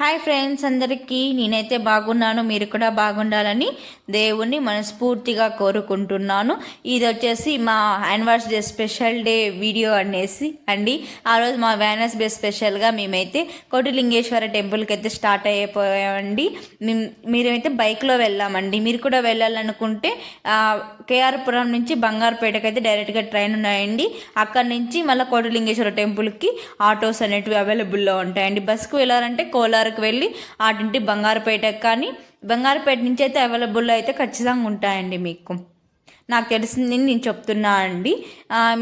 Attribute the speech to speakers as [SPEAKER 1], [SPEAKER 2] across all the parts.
[SPEAKER 1] Hi friends అందరికీ నేనైతే బాగున్నాను మీరు కూడా బాగుండాలని దేవుణ్ణి మనస్ఫూర్తిగా కోరుకుంటున్నాను. ఇది వచ్చేసి మా యానివర్సరీ స్పెషల్ డే వీడియో అనేసి అండి. ఆ రోజు మా వ్యానస్ డే స్పెషల్గా మేమైతే కోటిలింగేశ్వర టెంపుల్కి అయితే స్టార్ట్ అయిపోయామండి. మేమైతే బైక్లో వెళ్ళామండి. మీరు కూడా వెళ్ళాలనుకుంటే కేఆర్పురం నుంచి బంగారుపేటకి అయితే డైరెక్ట్గా ట్రైన్ ఉన్నాయండి. అక్కడి నుంచి మళ్ళీ కోటిలింగేశ్వర టెంపుల్కి ఆటోస్ అనేటివి అవైలబుల్లో ఉంటాయండి. బస్కు వెళ్ళాలంటే కోలార్ వరకు వెళ్ళి ఆటింటి బంగారుపేటకు కానీ బంగారుపేట నుంచి అయితే అవైలబుల్ అయితే ఖచ్చితంగా ఉంటాయండి మీకు. నాకు తెలిసింది నేను చెప్తున్నా అండి.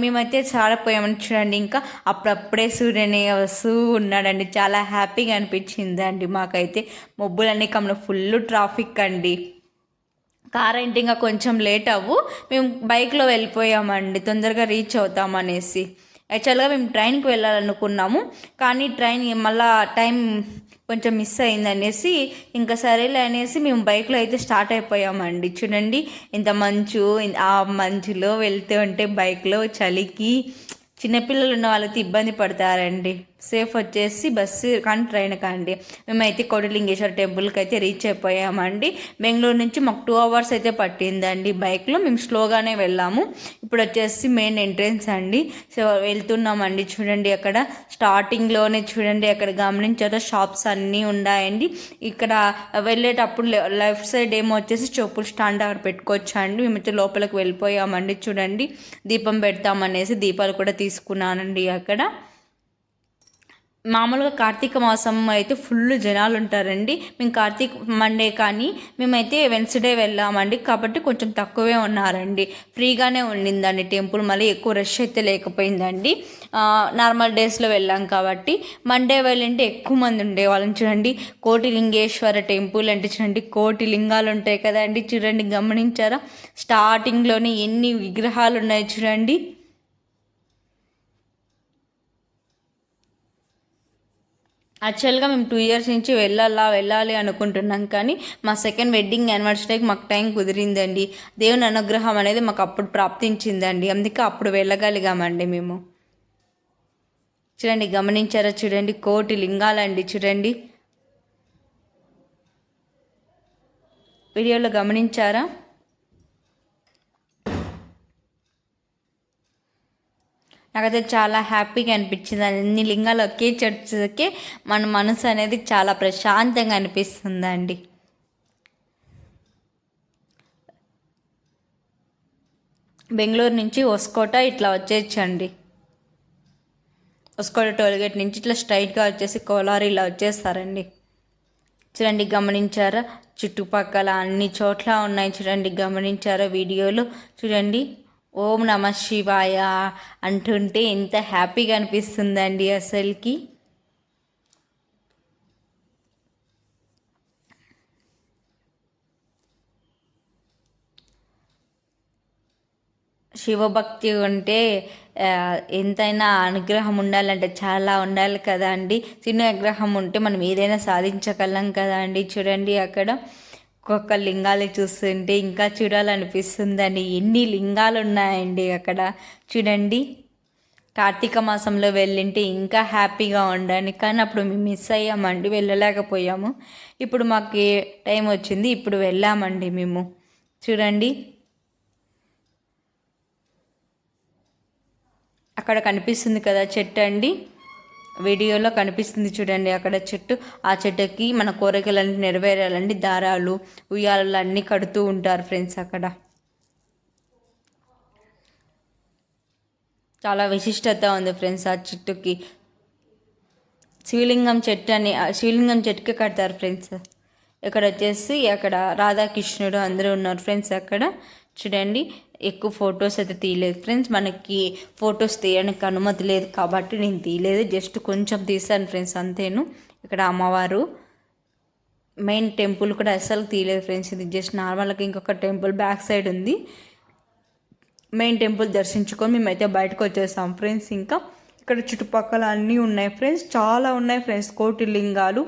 [SPEAKER 1] మేమైతే చాలా పోయామని చూడండి ఇంకా అప్పుడప్పుడే సూర్యుని వస్తూ ఉన్నాడండి. చాలా హ్యాపీగా అనిపించింది అండి మాకైతే. మబ్బులన్నీ కమ్మ ఫుల్ ట్రాఫిక్ అండి. కార్ అంటే ఇంకా కొంచెం లేట్ అవ్వు. మేము బైక్లో వెళ్ళిపోయామండి. తొందరగా రీచ్ అవుతామనేసి యాక్చువల్గా మేము ట్రైన్కి వెళ్ళాలనుకున్నాము. కానీ ట్రైన్ మళ్ళా టైం కొంచెం మిస్ అయింది అనేసి ఇంకా సరేలే అనేసి మేము బైక్లో అయితే స్టార్ట్ అయిపోయామండి. చూడండి ఇంత మంచు ఆ మంచులో వెళ్తూ ఉంటే బైక్లో చలికి చిన్నపిల్లలు ఉన్న వాళ్ళకి ఇబ్బంది పడతారండి. సేఫ్ వచ్చేసి బస్సు కానీ ట్రైన్ కాండి. మేమైతే కోటిలింగేశ్వర టెంపుల్కి అయితే రీచ్ అయిపోయామండి. బెంగళూరు నుంచి మాకు టూ అవర్స్ అయితే పట్టిందండి బైక్లో. మేము స్లోగానే వెళ్ళాము. ఇప్పుడు వచ్చేసి మెయిన్ ఎంట్రెన్స్ అండి. సో వెళ్తున్నామండి. చూడండి అక్కడ. స్టార్టింగ్లోనే చూడండి అక్కడ గమనించారో? షాప్స్ అన్నీ ఉన్నాయండి. ఇక్కడ వెళ్ళేటప్పుడు లెఫ్ట్ సైడ్ ఏమో వచ్చేసి చెప్పులు స్టాండ్ అక్కడ పెట్టుకోవచ్చు అండి మేమైతే లోపలికి వెళ్ళిపోయామండి. చూడండి. దీపం పెడతామనేసి దీపాలు కూడా తీసుకున్నానండి అక్కడ. మామూలుగా కార్తీక మాసం అయితే ఫుల్ జనాలు ఉంటారండి మేము కార్తీక మండే కానీ మేమైతే వెన్స్డే వెళ్ళామండి. కాబట్టి కొంచెం తక్కువే ఉన్నారండి. ఫ్రీగానే ఉండిందండి టెంపుల్. మళ్ళీ ఎక్కువ రష్ అయితే లేకపోయిందండి. నార్మల్ డేస్లో వెళ్ళాం కాబట్టి. మండే వెళ్ళంటే ఎక్కువ మంది ఉండేవాళ్ళని చూడండి కోటి లింగేశ్వర టెంపుల్ అంటే చూడండి కోటి లింగాలు ఉంటాయి కదండి. చూడండి గమనించారా? స్టార్టింగ్లోనే ఎన్ని విగ్రహాలు ఉన్నాయి చూడండి. యాక్చువల్గా మేము టూ ఇయర్స్ నుంచి వెళ్ళాలా వెళ్ళాలి అనుకుంటున్నాం కానీ మా సెకండ్ వెడ్డింగ్ యానివర్సరీకి మాకు టైం కుదిరిందండి. దేవుని అనుగ్రహం అనేది మాకు అప్పుడు ప్రాప్తించిందండి. అందుకే అప్పుడు వెళ్ళగలిగామండి మేము. చూడండి గమనించారా? చూడండి కోటి లింగాలండి చూడండి. వీడియోలో గమనించారా? నాకైతే చాలా హ్యాపీగా అనిపించింది. అన్ని లింగాలు ఒకే చర్చకి మన మనసు అనేది చాలా ప్రశాంతంగా అనిపిస్తుందండి. బెంగళూరు నుంచి ఒస్కోట ఇట్లా వచ్చేయచ్చండి. ఒస్కోట టోల్గేట్ నుంచి ఇట్లా స్ట్రైట్గా వచ్చేసి కోలార్ ఇలా వచ్చేస్తారండి. చూడండి గమనించారా? చుట్టుపక్కల అన్ని చోట్ల ఉన్నాయి చూడండి గమనించారా వీడియోలు? చూడండి. ఓం నమ శివాయ అంటుంటే ఎంత హ్యాపీగా అనిపిస్తుందండి అసలుకి. శివభక్తి ఉంటే ఎంతైనా అనుగ్రహం ఉండాలంటే చాలా ఉండాలి కదా అండి. చిన్న అనుగ్రహం ఉంటే మనం ఏదైనా సాధించగలం కదా అండి. చూడండి అక్కడ. ఒక్కొక్క లింగాలు చూస్తుంటే ఇంకా చూడాలనిపిస్తుందండి. ఎన్ని లింగాలు ఉన్నాయండి అక్కడ. చూడండి. కార్తీక మాసంలో వెళ్ళింటే ఇంకా హ్యాపీగా ఉండండి కానీ అప్పుడు మేము మిస్ అయ్యామండి. వెళ్ళలేకపోయాము. ఇప్పుడు మాకు టైం వచ్చింది? ఇప్పుడు వెళ్ళామండి మేము. చూడండి. అక్కడ కనిపిస్తుంది కదా చెట్టు అండి. వీడియోలో కనిపిస్తుంది చూడండి అక్కడ చెట్టు ఆ చెట్టుకి మన కోరికలన్నీ నెరవేరాలండి దారాలు ఉయ్యాలలు అన్నీ కడుతూ ఉంటారు ఫ్రెండ్స్ అక్కడ. చాలా విశిష్టత ఉంది ఫ్రెండ్స్ ఆ చెట్టుకి. శివలింగం చెట్టు అని ఆ శివలింగం చెట్టుకి కడతారు ఫ్రెండ్స్. ఇక్కడ వచ్చేసి అక్కడ రాధాకృష్ణుడు అందరూ ఉన్నారు ఫ్రెండ్స్ అక్కడ. చూడండి. ఎక్కువ ఫొటోస్ అయితే తీయలేదు. ఫ్రెండ్స్ మనకి ఫొటోస్ తీయడానికి అనుమతి లేదు కాబట్టి నేను తీయలేదు. జస్ట్ కొంచెం తీసాను ఫ్రెండ్స్ అంతేను. ఇక్కడ అమ్మవారు మెయిన్ టెంపుల్ కూడా అస్సలు తీయలేదు ఫ్రెండ్స్ ఇది జస్ట్ నార్మల్గా ఇంకొక టెంపుల్ బ్యాక్ సైడ్ ఉంది. మెయిన్ టెంపుల్ దర్శించుకొని మేమైతే బయటకు వచ్చేసాం ఫ్రెండ్స్. ఇంకా ఇక్కడ చుట్టుపక్కల అన్నీ ఉన్నాయి ఫ్రెండ్స్ చాలా ఉన్నాయి ఫ్రెండ్స్ కోటి లింగాలు.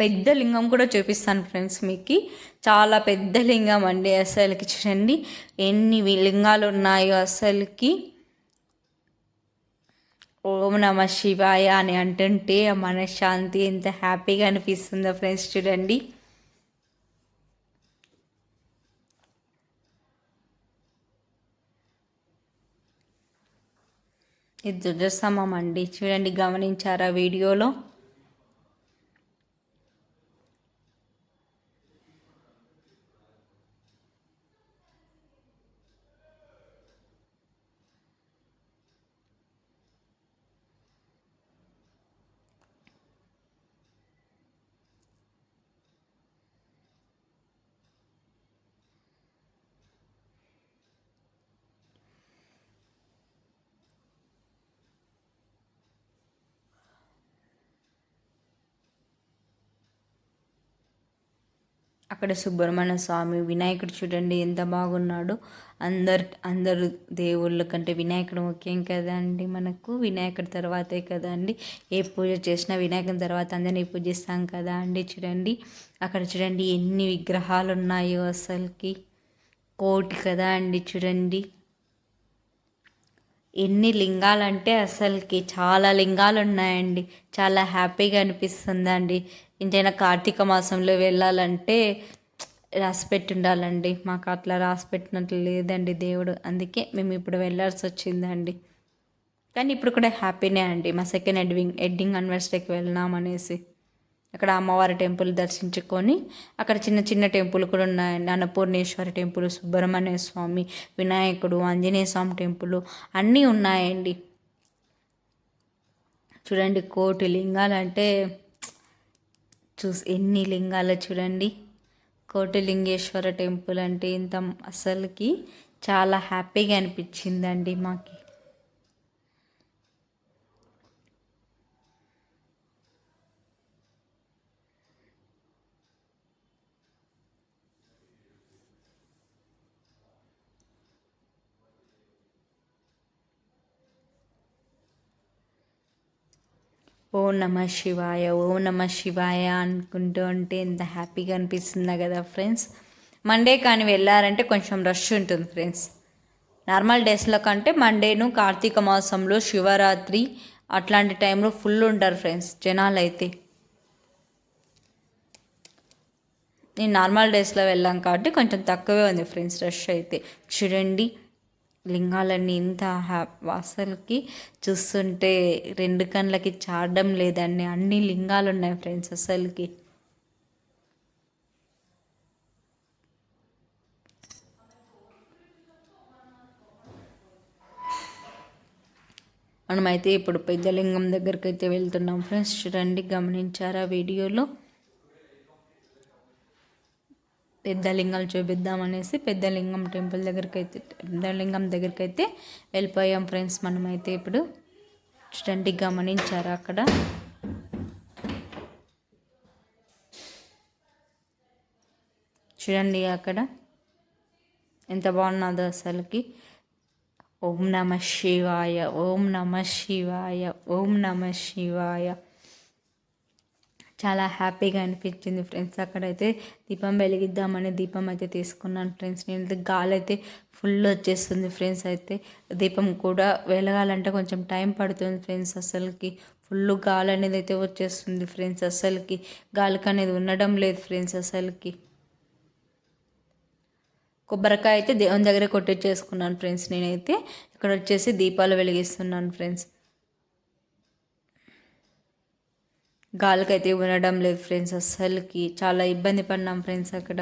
[SPEAKER 1] పెద్ద లింగం కూడా చూపిస్తాను ఫ్రెండ్స్ మీకు. చాలా పెద్ద లింగం అండి అసలుకి చూడండి. ఎన్ని లింగాలు ఉన్నాయో అసలుకి. ఓం నమ శివాయ అని అంటుంటే ఆ మనశ్శాంతి ఎంత హ్యాపీగా అనిపిస్తుందో ఫ్రెండ్స్ చూడండి. ఇది ధ్వజస్తంభం అండి. చూడండి గమనించారా వీడియోలో? అక్కడ సుబ్రహ్మణ్య స్వామి వినాయకుడు చూడండి ఎంత బాగున్నాడు. అందరు అందరు దేవుళ్ళ కంటే వినాయకుడు ముఖ్యం కదా అండి మనకు. వినాయకుడి తర్వాతే కదా అండి. ఏ పూజ చేసినా వినాయకుని తర్వాత అందరినీ పూజిస్తాం కదా అండి చూడండి. అక్కడ చూడండి ఎన్ని విగ్రహాలు ఉన్నాయో అసలుకి. కోటి కదా అండి చూడండి. ఎన్ని లింగాలంటే అసలుకి చాలా లింగాలు ఉన్నాయండి చాలా హ్యాపీగా అనిపిస్తుందండి. ఇంతైనా కార్తీక మాసంలో వెళ్ళాలంటే రాసిపెట్టి ఉండాలండి మాకు అట్లా రాసిపెట్టినట్లు లేదండి దేవుడు. అందుకే మేము ఇప్పుడు వెళ్ళాల్సి వచ్చిందండి. కానీ ఇప్పుడు కూడా హ్యాపీనే అండి. మా సెకండ్ ఎడ్వింగ్ ఎడ్డింగ్ అన్వర్స్డేకి వెళ్ళినామనేసి అక్కడ అమ్మవారి టెంపుల్ దర్శించుకొని అక్కడ చిన్న చిన్న టెంపుల్ కూడా ఉన్నాయండి అన్నపూర్ణేశ్వరి టెంపుల్ సుబ్రహ్మణ్య స్వామి వినాయకుడు ఆంజనేయ స్వామి టెంపుల్ అన్నీ ఉన్నాయండి. చూడండి కోటి లింగాలంటే అంటే చూసి ఎన్ని లింగాలు చూడండి. కోటిలింగేశ్వర టెంపుల్ అంటే ఇంత అసలుకి చాలా హ్యాపీగా అనిపించిందండి మాకు. ఓం నమ శివాయ ఓం నమ శివాయ అనుకుంటూ ఉంటే ఎంత హ్యాపీగా అనిపిస్తుందా కదా ఫ్రెండ్స్. మండే కానీ వెళ్ళారంటే కొంచెం రష్ ఉంటుంది ఫ్రెండ్స్. నార్మల్ డేస్లో కంటే మండేను కార్తీక మాసంలో శివరాత్రి అట్లాంటి టైంలో ఫుల్ ఉంటారు ఫ్రెండ్స్ జనాలు అయితే నేను నార్మల్ డేస్లో వెళ్ళాం కాబట్టి కొంచెం తక్కువే ఉంది ఫ్రెండ్స్ రష్ అయితే. చూడండి. లింగాలన్నీ ఇంత అసలుకి చూస్తుంటే రెండు కళ్ళకి చాడడం లేదండి. అన్ని లింగాలు ఉన్నాయి ఫ్రెండ్స్ అసలుకి. మనమైతే ఇప్పుడు పెద్ద లింగం దగ్గరికి అయితే వెళ్తున్నాం. ఫ్రెండ్స్ చూడండి గమనించారా వీడియోలో? పెద్ద లింగాలు చూపిద్దామనేసి పెద్ద లింగం టెంపుల్ దగ్గరికి అయితే పెద్ద లింగం దగ్గరికి అయితే వెళ్ళిపోయాం ఫ్రెండ్స్ మనమైతే ఇప్పుడు. చూడండి గమనించారు అక్కడ? చూడండి అక్కడ. ఎంత బాగున్నదో అసలుకి. ఓం నమ శివాయ ఓం నమ శివాయ ఓం నమ శివాయ. చాలా హ్యాపీగా అనిపించింది ఫ్రెండ్స్. అక్కడైతే దీపం వెలిగిద్దామని దీపం అయితే తీసుకున్నాను ఫ్రెండ్స్. నేను గాలి అయితే ఫుల్ వచ్చేస్తుంది ఫ్రెండ్స్. అయితే దీపం కూడా వెలగాలంటే కొంచెం టైం పడుతుంది ఫ్రెండ్స్ అసలుకి. ఫుల్ గాలి అనేది అయితే వచ్చేస్తుంది ఫ్రెండ్స్ అసలుకి. గాలికి అనేది ఉండడం లేదు ఫ్రెండ్స్ అసలుకి. కొబ్బరికాయ అయితే దేవుని దగ్గర కొట్టించేసుకున్నాను ఫ్రెండ్స్. నేనైతే ఇక్కడ వచ్చేసి దీపాలు వెలిగిస్తున్నాను ఫ్రెండ్స్. గాలికైతే ఉండడం లేదు ఫ్రెండ్స్ అస్సలకి చాలా ఇబ్బంది పడినాం ఫ్రెండ్స్ అక్కడ.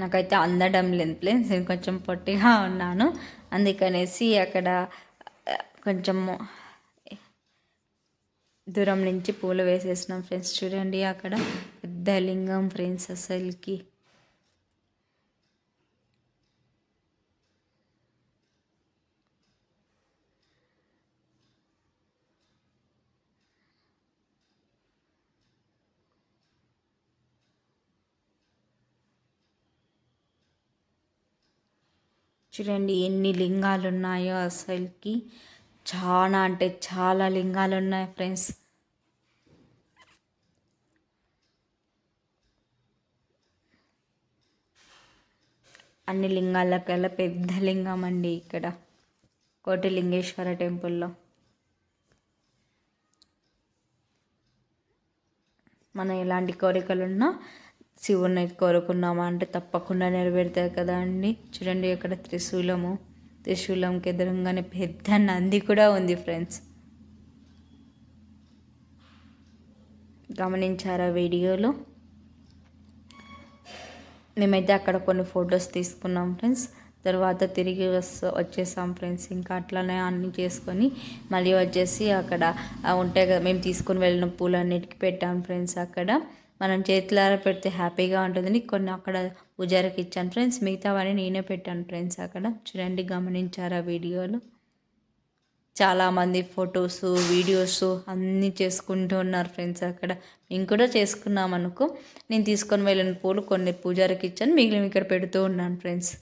[SPEAKER 1] నాకైతే అందడం లేదు ప్లేస్ నేను కొంచెం పొట్టిగా ఉన్నాను. అందుకనేసి అక్కడ కొంచెం దూరం నుంచి పూలు వేసేసినాం ఫ్రెండ్స్. చూడండి అక్కడ పెద్ద లింగం ఫ్రెండ్స్ అసలుకి చూడండి ఎన్ని లింగాలు ఉన్నాయో అసలుకి. చాలా అంటే చాలా లింగాలు ఉన్నాయి ఫ్రెండ్స్. అన్ని లింగాలకల్లా పెద్ద లింగం అండి ఇక్కడ. కోటిలింగేశ్వర టెంపుల్లో. మనం ఎలాంటి కోరికలున్నా శివుని కోరుకున్నామా అంటే తప్పకుండా నెరవేరుతాయి కదా అండి. చూడండి ఇక్కడ త్రిశూలము త్రిశూలంకి ఎదురుగానే పెద్ద నంది కూడా ఉంది ఫ్రెండ్స్. గమనించారా వీడియోలో? మేమైతే అక్కడ కొన్ని ఫొటోస్ తీసుకున్నాం ఫ్రెండ్స్. తర్వాత తిరిగి వస్తూ వచ్చేసాం ఫ్రెండ్స్. ఇంకా అట్లనే అన్ని చేసుకొని మళ్ళీ వచ్చేసి అక్కడ ఉంటాయి కదా మేము తీసుకొని వెళ్ళిన పూలన్నిటికీ పెట్టాం ఫ్రెండ్స్ అక్కడ. మనం చేతులారా పెడితే హ్యాపీగా ఉంటుందని కొన్ని అక్కడ పూజారికి ఇచ్చాను ఫ్రెండ్స్. మిగతావన్నీ నేనే పెట్టాను ఫ్రెండ్స్ అక్కడ. చూడండి గమనించారా వీడియోలు? చాలామంది ఫొటోస్ వీడియోస్ అన్నీ చేసుకుంటూ ఉన్నారు ఫ్రెండ్స్ అక్కడ. మేము కూడా చేసుకున్నాం అనుకో నేను తీసుకొని వెళ్ళిన పూలు కొన్ని పూజారికి ఇచ్చాను. మిగిలిన ఇక్కడ పెడుతూ ఉన్నాను ఫ్రెండ్స్.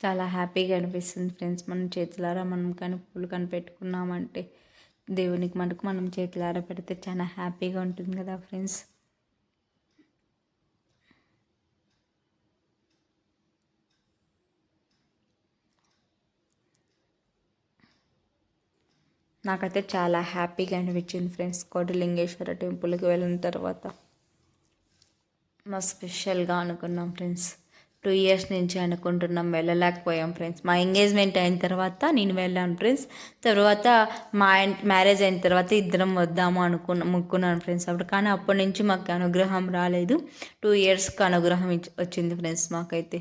[SPEAKER 1] చాలా హ్యాపీగా అనిపిస్తుంది ఫ్రెండ్స్. మనం చేతులారా మనం కానీ పూలు కనిపెట్టుకున్నామంటే దేవునికి మనకు మనం చేతులారా పెడితే చాలా హ్యాపీగా ఉంటుంది కదా ఫ్రెండ్స్. నాకైతే చాలా హ్యాపీగా అనిపించింది ఫ్రెండ్స్. కోటిలింగేశ్వర టెంపుల్కి వెళ్ళిన తర్వాత. మా స్పెషల్గా అనుకున్నాం ఫ్రెండ్స్. టూ ఇయర్స్ నుంచి అనుకుంటున్నాం వెళ్ళలేకపోయాం ఫ్రెండ్స్. మా ఎంగేజ్మెంట్ అయిన తర్వాత నేను వెళ్ళాను ఫ్రెండ్స్. తర్వాత మా మ్యారేజ్ అయిన తర్వాత ఇద్దరం వద్దాము అనుకున్న ముక్కున్నాను ఫ్రెండ్స్ అప్పుడు. కానీ అప్పటి నుంచి మాకు అనుగ్రహం రాలేదు. టూ ఇయర్స్కి అనుగ్రహం వచ్చింది ఫ్రెండ్స్ మాకైతే.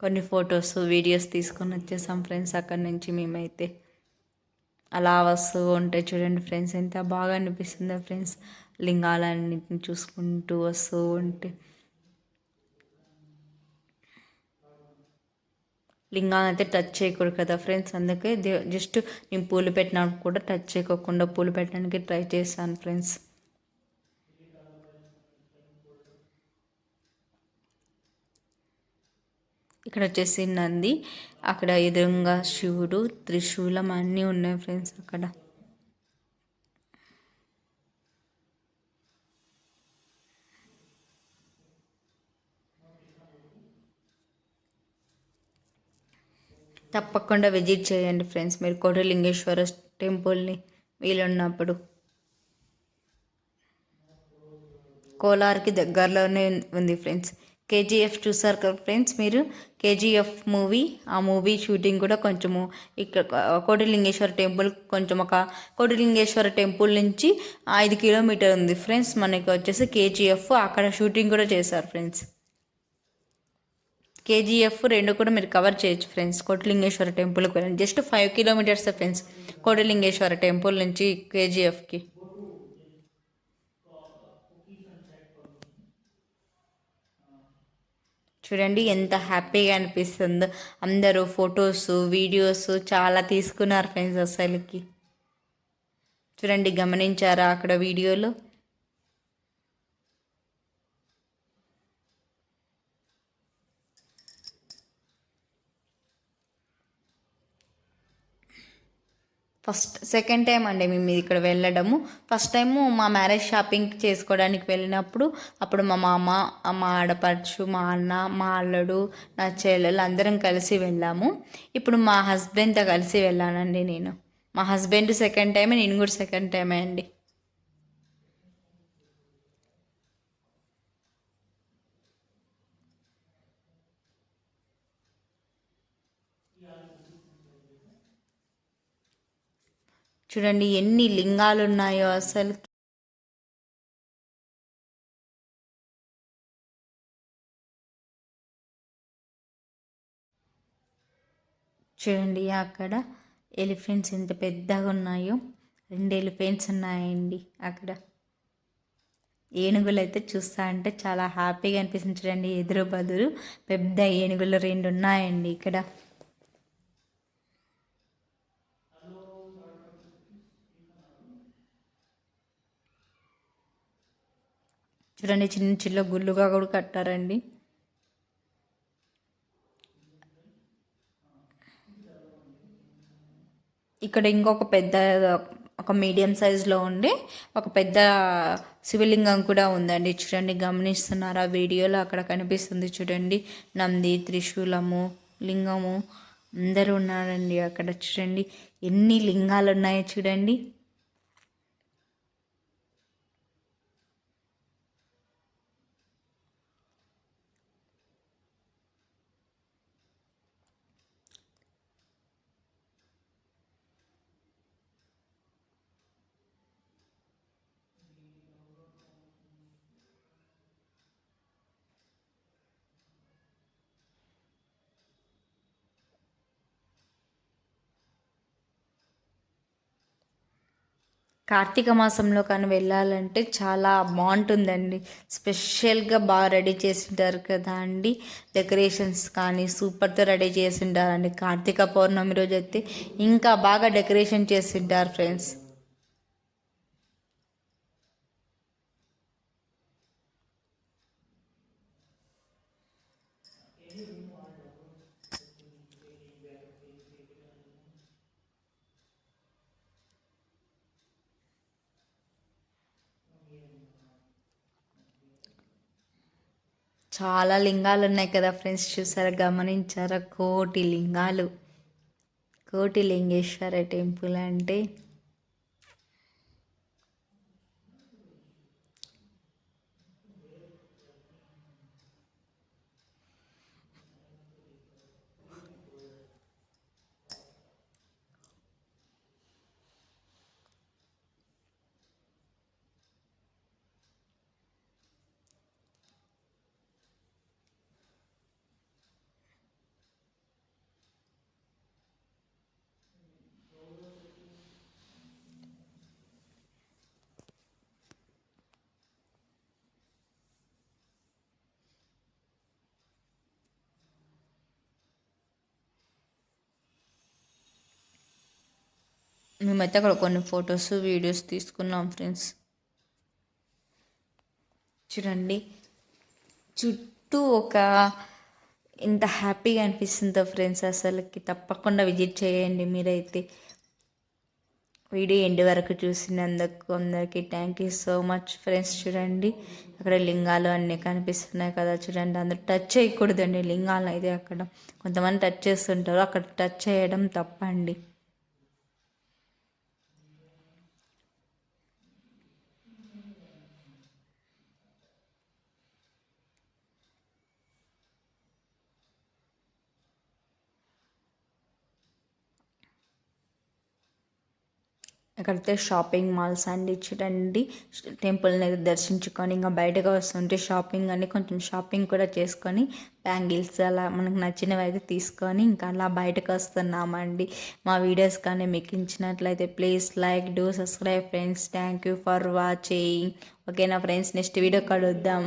[SPEAKER 1] కొన్ని ఫొటోస్ వీడియోస్ తీసుకొని వచ్చేసాం ఫ్రెండ్స్ అక్కడి నుంచి మేమైతే. అలా వస్తూ ఉంటే చూడండి ఫ్రెండ్స్ ఎంత బాగా అనిపిస్తుందో ఫ్రెండ్స్. లింగాలన్నింటిని చూసుకుంటూ వస్తూ ఉంటే లింగాన్ని అయితే టచ్ చేయకూడదు కదా ఫ్రెండ్స్ అందుకే జస్ట్ నేను పూలు పెట్టినప్పుడు కూడా టచ్ చేయకోకుండా పూలు పెట్టడానికి ట్రై చేశాను ఫ్రెండ్స్ ఇక్కడ వచ్చేసి నంది అక్కడ ఎదురుగా శివుడు త్రిశూలం అన్నీ ఉన్నాయి ఫ్రెండ్స్ అక్కడ. తప్పకుండా విజిట్ చేయండి ఫ్రెండ్స్. మీరు కోటలింగేశ్వర టెంపుల్ని వీలున్నప్పుడు. కోలార్కి దగ్గరలోనే ఉంది ఫ్రెండ్స్. కేజీఎఫ్ చూసారు కదా ఫ్రెండ్స్ మీరు? KGF movie. ఆ మూవీ షూటింగ్ కూడా కొంచెము ఇక్కడ కోటిలింగేశ్వర టెంపుల్ కొంచెం ఒక కోటిలింగేశ్వర టెంపుల్ నుంచి ఐదు కిలోమీటర్ ఉంది ఫ్రెండ్స్. మనకి వచ్చేసి కేజీఎఫ్. అక్కడ షూటింగ్ కూడా చేశారు ఫ్రెండ్స్. కేజీఎఫ్ రెండు కూడా మీరు కవర్ చేయొచ్చు ఫ్రెండ్స్ కోటిలింగేశ్వర టెంపుల్కి వెళ్ళండి. Just five kilometres friends Kotilingeshwara temple నుంచి కేజీఎఫ్కి చూడండి ఎంత హ్యాపీగా అనిపిస్తుందో. అందరూ ఫొటోస్ వీడియోస్ చాలా తీసుకున్నారు ఫ్రెండ్స్ అసలుకి. చూడండి గమనించారా అక్కడ వీడియోలో ఫస్ట్ సెకండ్ టైం అండి మేము ఇక్కడ వెళ్ళడము. ఫస్ట్ టైము మా మ్యారేజ్ షాపింగ్ చేసుకోవడానికి వెళ్ళినప్పుడు అప్పుడు మా మామ మా ఆడపడుచు మా అన్న మా అల్లుడు నా చెల్లెలు అందరం కలిసి వెళ్ళాము. ఇప్పుడు మా హస్బెండ్తో కలిసి వెళ్ళానండి నేను. మా హస్బెండ్ సెకండ్ టైమే నేను కూడా సెకండ్ టైమే అండి. చూడండి ఎన్ని లింగాలు ఉన్నాయో అసలు. చూడండి అక్కడ ఎలిఫెంట్స్ ఎంత పెద్దగా ఉన్నాయో రెండు ఎలిఫెంట్స్ ఉన్నాయండి అక్కడ. ఏనుగులు అయితే చూస్తా అంటే చాలా హ్యాపీగా అనిపిస్తుంది. చూడండి ఎదురు బదురు పెద్ద ఏనుగులు రెండు ఉన్నాయండి ఇక్కడ. చూడండి చిన్న చిన్న గుళ్ళుగా కూడా కట్టారండి. ఇక్కడ ఇంకొక పెద్ద ఒక మీడియం సైజులో ఉండి ఒక పెద్ద శివలింగం కూడా ఉందండి. చూడండి గమనిస్తున్నారా? వీడియోలో అక్కడ కనిపిస్తుంది చూడండి. నంది త్రిశూలము లింగము అందరూ ఉన్నారండి అక్కడ చూడండి. ఎన్ని లింగాలు ఉన్నాయో చూడండి. కార్తీక మాసంలో కానీ వెళ్ళాలంటే చాలా బాగుంటుందండి. స్పెషల్గా బాగా రెడీ చేసింటారు కదా అండి. డెకరేషన్స్ కానీ సూపర్తో రెడీ చేసింటారండి. కార్తీక పౌర్ణమి రోజు అయితే ఇంకా బాగా డెకరేషన్ చేసింటారు ఫ్రెండ్స్. చాలా లింగాలు ఉన్నాయి కదా ఫ్రెండ్స్ చూసారా? గమనించారా? కోటి లింగాలు. కోటి లింగేశ్వర టెంపుల్ అంటే మేమైతే అక్కడ కొన్ని ఫొటోస్ వీడియోస్ తీసుకున్నాం ఫ్రెండ్స్. చూడండి. చుట్టూ ఒక ఇంత హ్యాపీగా అనిపిస్తుందో ఫ్రెండ్స్ అసలుకి. తప్పకుండా విజిట్ చేయండి మీరైతే. వీడియో ఎండ్ వరకు చూసినందుకు అందరికీ thank you so much friends. చూడండి. అక్కడ లింగాలు అన్నీ కనిపిస్తున్నాయి కదా చూడండి. అందరూ టచ్ చేయకూడదండి లింగాలు అయితే అక్కడ. కొంతమంది టచ్ చేస్తుంటారు. అక్కడ టచ్ చేయడం తప్పండి. ఎక్కడైతే షాపింగ్ మాల్స్ అండి చూడండి టెంపుల్ని దర్శించుకొని ఇంకా బయటకు వస్తుంటే షాపింగ్ అని కొంచెం షాపింగ్ కూడా చేసుకొని బ్యాంగిల్స్ అలా మనకు నచ్చినవి అయితే తీసుకొని ఇంకా అలా బయటకు వస్తున్నామండి. మా వీడియోస్ కానీ మీకు ఇచ్చినట్లయితే please like do subscribe friends. Thank you for watching. ఓకేనా ఫ్రెండ్స్ నెక్స్ట్ వీడియో కలుద్దాం.